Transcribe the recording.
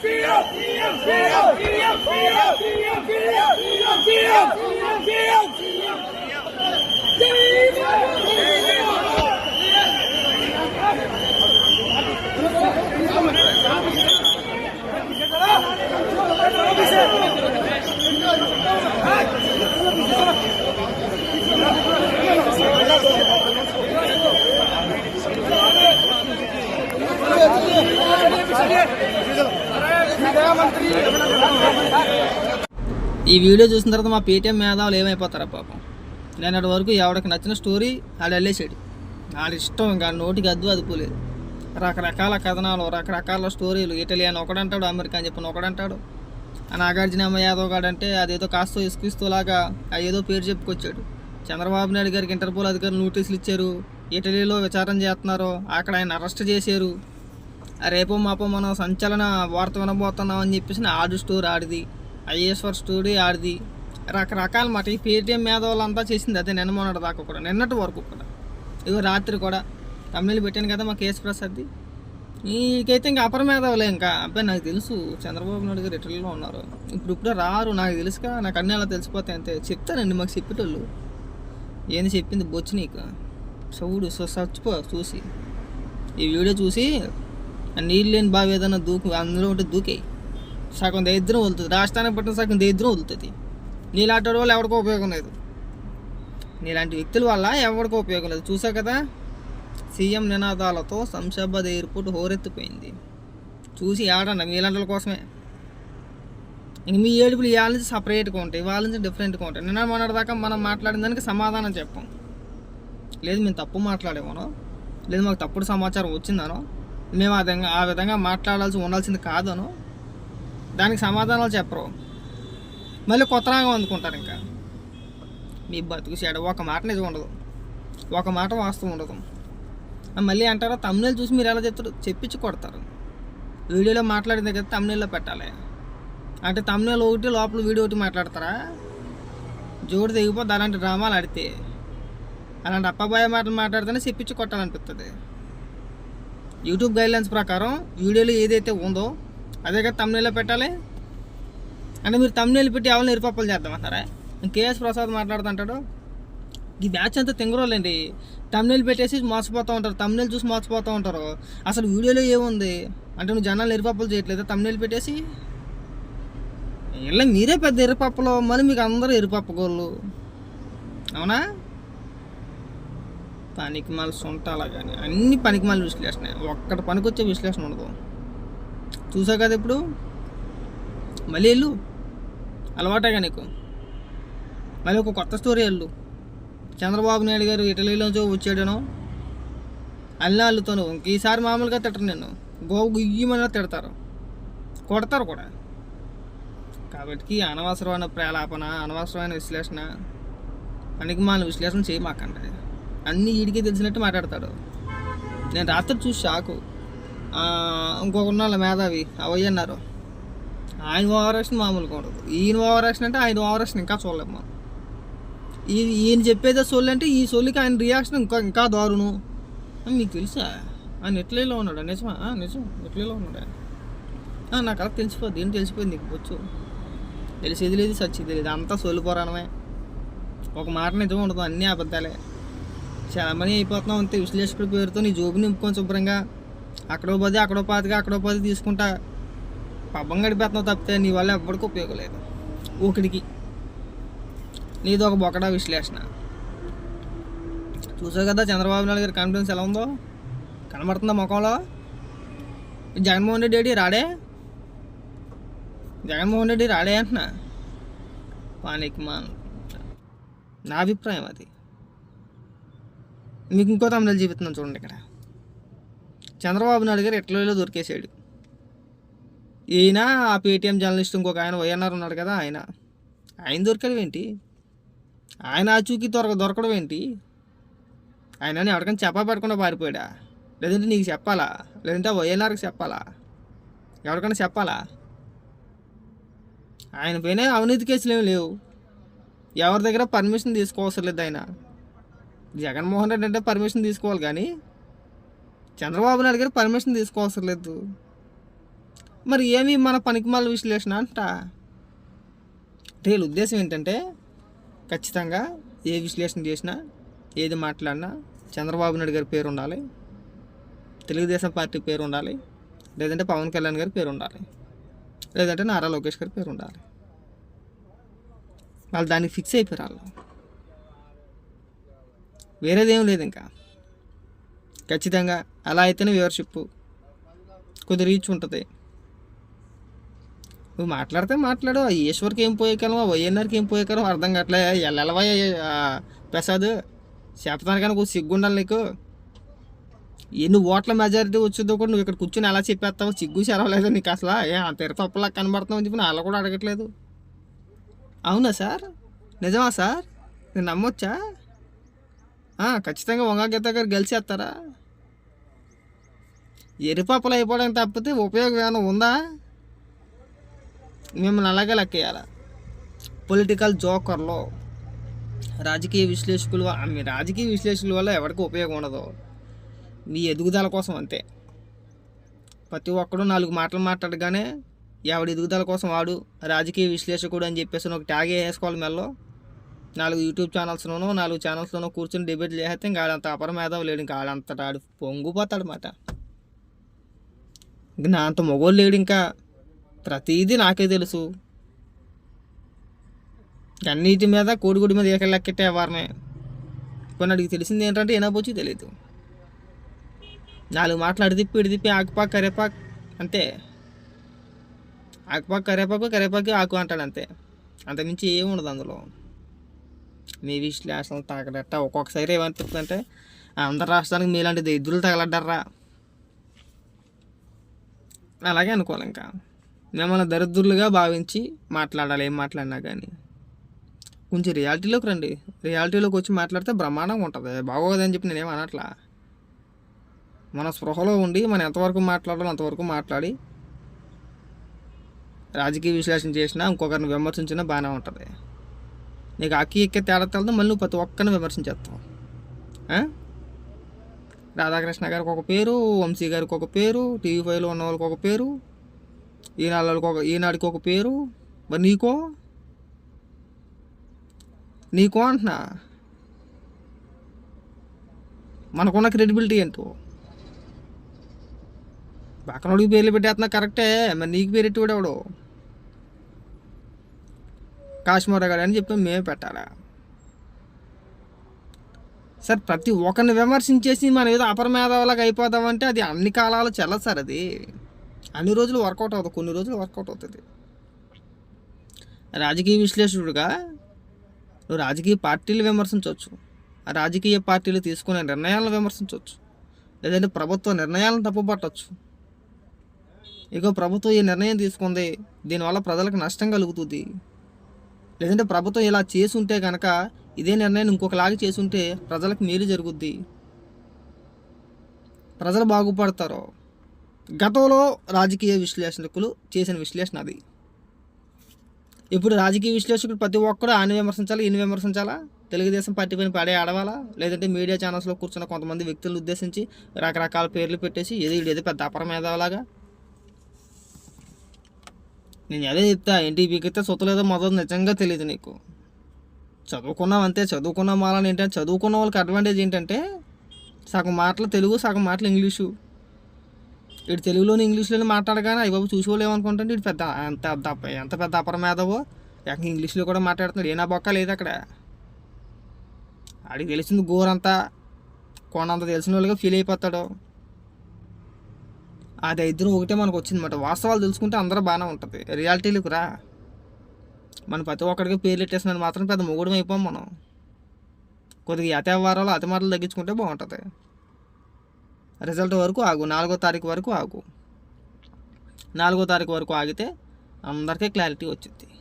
Fia! Fia! Fia! Fia! Fia! Fia! Fia! Fia! Fia! ఈ video చూసిన తర్వాత మా పేటీఎం మేధావులు ఏమైపోతారా పాపం? నిన్నటి వరకు ఎవడికి నచ్చిన స్టోరీ ఆడు వెళ్ళేసాడు. ఆడి ఇష్టం ఇంకా నోటికి అద్దు అదుపులేదు. రకరకాల కథనాలు రకరకాల స్టోరీలు ఇటలీ అని ఒకడంటాడు అమెరికా అని చెప్పిన ఒకడంటాడు. ఆ నాగార్జునమ్మ యాదవ్ గాడంటే అదేదో కాస్తో ఇసుకిస్తూలాగా ఆ ఏదో పేరు చెప్పుకొచ్చాడు. చంద్రబాబు నాయుడు గారికి ఇంటర్పోల్ అధికారులు నోటీసులు ఇచ్చారు. ఇటలీలో విచారణ చేస్తున్నారు అక్కడ ఆయన అరెస్ట్ చేశారు. రేపు రేపో మాపో మనం సంచలన వార్త వినబోతున్నాం అని చెప్పేసి ఆడు స్టోర్ ఆడిది. ఐఏశ్వర్ స్టోరీ ఆడిది. రకరకాల మాట. ఈ పేటిఎం మేధావులంతా చేసింది అదే నిన్న మొన్నటి దాకా కూడా. నిన్నటి వరకు కూడా. ఇగో రాత్రి కూడా తమిళ పెట్టాను కదా మా కేసు ప్రసాద్ది. నీకైతే ఇంకా అపర మేధావులే ఇంకా. అబ్బాయి నాకు తెలుసు చంద్రబాబు నాయుడు గారు రిటర్న్లో ఉన్నారు. ఇప్పుడు ఇప్పుడు రారు నాకు తెలుసుగా నాకు అన్నీ అలా తెలిసిపోతాయి అంతే. చెప్తానండి మాకు చెప్పేటోళ్ళు. ఏంది చెప్పింది బొచ్చు నీకు? చౌడు సో చచ్చిపో చూసి. ఈ వీడియో చూసి నీళ్ళు లేని బావి ఏదైనా దూకు అందులో ఉంటే దూకేయి. సగం దరిద్రం వదులుతుంది రాష్ట్రానికి పట్టిన సగం దరిద్రం వదులుతుంది నీలాంటి వాళ్ళు ఎవరికో ఉపయోగం లేదు. నీలాంటి వ్యక్తుల వల్ల ఎవరికో ఉపయోగం లేదు. చూసా కదా? సీఎం నినాదాలతో శంషాబాద్ ఎయిర్పోర్ట్ హోరెత్తిపోయింది. చూసి ఆడండి మీలాంటి వాళ్ళ కోసమే. ఇంక మీ ఏడుపులు ఇవాళ నుంచి సపరేట్గా ఉంటాయి. వాళ్ళ నుంచి డిఫరెంట్గా ఉంటాయి. నిన్న మొన్నటిదాకా మనం మాట్లాడిన దానికి సమాధానం చెప్పం. లేదు మేము తప్పు మాట్లాడేమనో లేదు మాకు తప్పుడు సమాచారం వచ్చిందనో మేము ఆ విధంగా ఆ విధంగా మాట్లాడాల్సి ఉండాల్సింది కాదనో దానికి సమాధానాలు చెప్పరు. మళ్ళీ కొత్త రాగం అందుకుంటారు ఇంకా. మీ బతుకు చెడ ఒక మాట నిజం ఉండదు. ఒక మాట వాస్తవం ఉండదు. మళ్ళీ అంటారా తమిళ చూసి మీరు ఎలా చెప్తారు? చెప్పించి కొడతారు. వీడియోలో మాట్లాడిన కదా తమిళలో పెట్టాలి. అంటే తమిళలో ఒకటి లోపల వీడియో ఒకటి మాట్లాడతారా? జోడు తెగిపోద్ది అలాంటి డ్రామాలు ఆడితే. అలాంటి అప్పబాయ మాటలు మాట్లాడితేనే చెప్పించి కొట్టాలనిపిస్తుంది యూట్యూబ్ గైడ్లైన్స్ ప్రకారం వీడియోలో ఏదైతే ఉందో అదే కదా తమ్నేలో పెట్టాలి. అంటే మీరు తమ్నేలు పెట్టి ఎవరిని ఇరుపప్పలు చేద్దామంటారా? కేఎస్ ప్రసాద్ మాట్లాడుతుంటాడు. ఈ బ్యాచ్ అంతా తింగరోళ్ళండి. తమ్నేలు పెట్టేసి మోసపోతూ ఉంటారు. తమ్నేలు చూసి మోసపోతూ ఉంటారు. అసలు వీడియోలో ఏముంది? అంటే నువ్వు జనాలు ఇరుపప్పలు చేయట్లేదు? తమ్నేలు పెట్టేసి? ఇలా మీరే పెద్ద ఇరుపప్పలు మరి మీకు అందరూ ఇరుపప్పగోళ్ళు అవునా? పనికిమాల సొంట అలాగని. అన్ని పనికిమాల విశ్లేషణ. ఒక్కటి పనికొచ్చే విశ్లేషణ ఉండదు. చూసా కదా ఇప్పుడు? మళ్ళీ వెళ్ళు. అలవాటేగా నీకు. మళ్ళీ ఒక కొత్త స్టోరీ వెళ్ళు. చంద్రబాబు నాయుడు గారు ఇటలీలోంచి వచ్చాడనో అల్లుతాను ఈసారి మామూలుగా తిట్టరు నేను గోవు గుయ్యమన్నా తిడతారు. కొడతారు కూడా. కాబట్టి అనవసరమైన ప్రేలాపన అనవసరమైన విశ్లేషణ పనికిమాలిన విశ్లేషణ చేయమాకండి. అన్నీ వీడికి తెలిసినట్టు మాట్లాడతాడు. నేను రాత్రి చూసి షాకు. ఇంకొక ఉన్నాళ్ళ మేధావి అవయ్యన్నారు ఆయన ఓవరాక్షన్ మామూలుగా ఉండదు. ఈయన ఓవరాక్షన్ అంటే ఆయన ఓవరాక్షన్ ఇంకా చూడలేము మనం. ఈ ఈయన చెప్పేదే సొల్లు అంటే ఈ సొల్లుకి ఆయన రియాక్షన్ ఇంకా ఇంకా దారుణం. మీకు తెలుసా? ఆయన ఎట్లేలో ఉన్నాడు? నిజమా? నిజం. ఎట్లేలో ఉన్నాడు ఆయన? నాకు అలా తెలిసిపోద్ది. ఏం తెలిసిపోయింది నీకు? వచ్చు. తెలిసేది లేదు సచ్చేది లేదు. అంతా సొల్లు పురాణమే. ఒక మాట నిజం ఉండదు. అన్నీ అబద్ధాలే. చాలా అయిపోతున్నావు అయిపోతున్నాం అంతే. విశ్లేషకుడి పేరుతో నీ జోబు నింపుకొని శుభ్రంగా అక్కడో పది అక్కడో పాతిగా అక్కడో పది తీసుకుంటా. పబ్బం గడిపేస్తున్నావు తప్పితే నీ వల్ల ఎవరికి ఉపయోగం లేదు. ఒకడికి నీది ఒక బొకడా విశ్లేషణ. చూసావు కదా చంద్రబాబు నాయుడు గారి కాన్ఫిడెన్స్ ఎలా ఉందో? కనబడుతుందా ముఖంలో? జగన్మోహన్ రెడ్డి ఏడి రాడే? జగన్మోహన్ రెడ్డి రాడే అంటున్నా. పానికి మా నా అభిప్రాయం అది. మీకు ఇంకో తమిళ జీవితం చూడండి ఇక్కడ. చంద్రబాబు నాయుడు గారు ఎట్లలో దొరికేసాడు. ఈయన ఆ పేటీఎం జర్నలిస్ట్ ఇంకొక ఆయన వైఎన్ఆర్ ఉన్నాడు కదా ఆయన. ఆయన దొరకడం ఏంటి? ఆయన ఆచూకీ దొరక దొరకడం ఏంటి? ఆయన ఎవరికైనా చెప్పా పెట్టకుండా పారిపోయాడా? లేదంటే నీకు చెప్పాలా? లేదంటే వైఎన్ఆర్కి చెప్పాలా? ఎవరికైనా చెప్పాలా? ఆయన పైన అవినీతి కేసులు ఏమి లేవు. ఎవరి దగ్గర పర్మిషన్ తీసుకోవసరం లేదు ఆయన. జగన్మోహన్ రెడ్డి అంటే పర్మిషన్ తీసుకోవాలి కానీ చంద్రబాబు నాయుడు గారు పర్మిషన్ తీసుకోవసరం లేదు. మరి ఏమి మన పనికిమాల విశ్లేషణ అంట? అంటే వీళ్ళ ఉద్దేశం ఏంటంటే ఖచ్చితంగా ఏ విశ్లేషణ చేసినా ఏది మాట్లాడినా చంద్రబాబు నాయుడు గారి పేరు ఉండాలి. తెలుగుదేశం పార్టీ పేరు ఉండాలి. లేదంటే పవన్ కళ్యాణ్ గారి పేరు ఉండాలి. లేదంటే నారా లోకేష్ గారి పేరు ఉండాలి. వాళ్ళు దానికి ఫిక్స్ అయిపోయారు వాళ్ళు. వేరేదేం లేదు ఇంకా. ఖచ్చితంగా. అలా అయితేనే వ్యూవర్షిప్ కొద్ది రీచ్ ఉంటుంది. నువ్వు మాట్లాడితే మాట్లాడు. ఈశ్వర్కి ఏం పోయేకాలం వైఎన్ఆర్కి ఏం పోయేకాలం అర్థం కావట్లే. ఎల్లవా ప్రసాద్ చెప్తానికన్నా కొంచెం సిగ్గుండాలి నీకు. ఎన్ని ఓట్ల మెజారిటీ వచ్చిందో కూడా నువ్వు ఇక్కడ కూర్చొని ఎలా చెప్పేస్తావు సిగ్గు చెరవలేదు నీకు అసలు. ఏ అంత ఎర తప్పులా కనబడుతున్నావు అని చెప్పి అలా కూడా అడగట్లేదు. అవునా సార్? నిజమా సార్? నేను నమ్మొచ్చా? ఖచ్చితంగా వంగా గీత గారు గెలిచేస్తారా? ఎరిపప్పులు అయిపోవడానికి తప్పితే ఉపయోగం ఏమైనా ఉందా? మిమ్మల్ని అలాగే లెక్కేయాల? పొలిటికల్ జోకర్లో రాజకీయ విశ్లేషకులు మీ రాజకీయ విశ్లేషకుల వల్ల ఎవరికి ఉపయోగం ఉండదు. మీ ఎదుగుదల కోసం అంతే. ప్రతి ఒక్కడు నాలుగు మాటలు మాట్లాడగానే ఎవడి ఎదుగుదల కోసం వాడు? రాజకీయ విశ్లేషకుడు అని చెప్పేసి ఒక ట్యాగ్ వేసుకోవాలి మెల్లో. నాలుగు యూట్యూబ్ ఛానల్స్లోనో నాలుగు ఛానల్స్లోనో కూర్చొని డిబేట్ చేస్తే ఇంకా ఆడంత అపర లేడు. ఇంకా ఆడంతట ఆడు పొంగిపోతాడు మాట నా అంత మొగోళ్ళు లేడు ఇంకా. ప్రతిదీ నాకే తెలుసు. అన్నిటి మీద కోడిగుడి మీద ఏకలు లెక్కెట్టే వారమే కొన్ని అడిగి తెలిసింది ఏంటంటే ఏనాపోచి తెలియదు నాలుగు మాటలు అడి తిప్పి ఆకుపాకు కరేపాకు అంతే. ఆకుపాకు కరేపాకు కరేపాకు ఆకు అంటాడు అంతే. అంతకుమించి ఏమి ఉండదు అందులో? మీ విశ్లేషణ తగలట్ట. ఒక్కొక్కసారి ఏమనిపిస్తుందంటే ఆంధ్ర రాష్ట్రానికి మీలాంటి దరిద్రులు తగలడ్డారా అలాగే అనుకోవాలి ఇంకా. మిమ్మల్ని దరిద్రులుగా భావించి మాట్లాడాలి ఏం మాట్లాడినా కానీ. కొంచెం రియాలిటీలోకి రండి. రియాలిటీలోకి వచ్చి మాట్లాడితే బ్రహ్మాండంగా ఉంటుంది. బాగోదని చెప్పి నేనేం అనట్లా. మన స్పృహలో ఉండి మనం ఎంతవరకు మాట్లాడాలో అంతవరకు మాట్లాడి రాజకీయ విశ్లేషణ చేసినా ఇంకొకరిని విమర్శించినా బాగానే ఉంటుంది. నీకు అక్కి ఎక్కే తేడా తెలదు మళ్ళీ నువ్వు ప్రతి ఒక్కరిని విమర్శించేస్తావు. రాధాకృష్ణ గారికి ఒక పేరు వంశీ గారికి ఒక పేరు టీవీ ఫైవ్లో ఉన్న వాళ్ళకి ఒక పేరు ఈనాళ్ళకి ఒక ఈనాడికి ఒక పేరు. మరి నీకో? నీకో అంటున్నా? మనకున్న క్రెడిబిలిటీ ఏంటో? పక్కనోడికి పేర్లు పెట్టేస్తున్నా కరెక్టే మరి నీకు పేరు ఎట్టి ఎవడు? కాశ్మీర గారు అని చెప్పి మేమే పెట్టాలా? సార్ ప్రతి ఒక్కరిని విమర్శించేసి మనం ఏదో అపరమేధవలాగా అయిపోదామంటే అది అన్ని కాలాలు చెల్లదు సార్ అది. అన్ని రోజులు వర్కౌట్ అవుతుంది కొన్ని రోజులు వర్కౌట్ అవుతుంది. రాజకీయ విశ్లేషకుడుగా నువ్వు రాజకీయ పార్టీలు విమర్శించవచ్చు. రాజకీయ పార్టీలు తీసుకునే నిర్ణయాలను విమర్శించవచ్చు. లేదంటే ప్రభుత్వ నిర్ణయాలను తప్పుపట్టవచ్చు. ఇక ప్రభుత్వం ఈ నిర్ణయం తీసుకుంది దీనివల్ల ప్రజలకు నష్టం కలుగుతుంది. లేదంటే ప్రభుత్వం ఇలా చేసుంటే కనుక ఇదే నిర్ణయం ఇంకొకలాగా చేసుంటే ప్రజలకు మేలు జరుగుద్ది. ప్రజలు బాగుపడతారు. గతంలో రాజకీయ విశ్లేషకులు చేసిన విశ్లేషణ అది. ఇప్పుడు రాజకీయ విశ్లేషకుడు ప్రతి ఒక్కరు ఆయన విమర్శించాలా ఈయన విమర్శించాలా? తెలుగుదేశం పార్టీ పైన పడే ఆడవాలా? లేదంటే మీడియా ఛానల్స్లో కూర్చున్న కొంతమంది వ్యక్తులను ఉద్దేశించి రకరకాల పేర్లు పెట్టేసి ఏదో ఏదో పెద్ద అపర మేధావలాగా నేను అదే చెప్తా ఎన్టీపీకి అయితే సొత్తలేదో మొదలు నిజంగా తెలియదు నీకు. చదువుకున్నాం అంతే చదువుకున్నాం వాళ్ళని ఏంటంటే చదువుకున్న వాళ్ళకి అడ్వాంటేజ్ ఏంటంటే సగం మాటలు తెలుగు సగం మాటలు ఇంగ్లీషు. ఇటు తెలుగులోని ఇంగ్లీష్లోనే మాట్లాడగానే అయ్యి బాబు చూసుకోలేము ఏమనుకుంటాంటే ఇటు పెద్ద ఎంత పెద్ద ఎంత పెద్ద అపరమేధవో ఏకంగా ఇంగ్లీష్లో కూడా మాట్లాడుతున్నాడు ఏనా బొక్క లేదు అక్కడ. ఆడికి తెలిసింది గోరంతా. కొండంత తెలిసిన వాళ్ళుగా ఫీల్ అయిపోతాడు. అది ఇద్దరు ఒకటే మనకు వచ్చిందన్నమాట. వాస్తవాలు తెలుసుకుంటే అందరూ బాగానే ఉంటుంది. రియాలిటీలకు రా. మన ప్రతి ఒక్కడికి పేర్లు పెట్టేసినది మాత్రం పెద్ద మొగుడు అయిపోం మనం. కొద్దిగా అతి వారాలు అతి మాటలు తగ్గించుకుంటే బాగుంటుంది. రిజల్ట్ వరకు ఆగు. నాలుగో తారీఖు వరకు ఆగు. నాలుగో తారీఖు వరకు ఆగితే అందరికీ క్లారిటీ వచ్చింది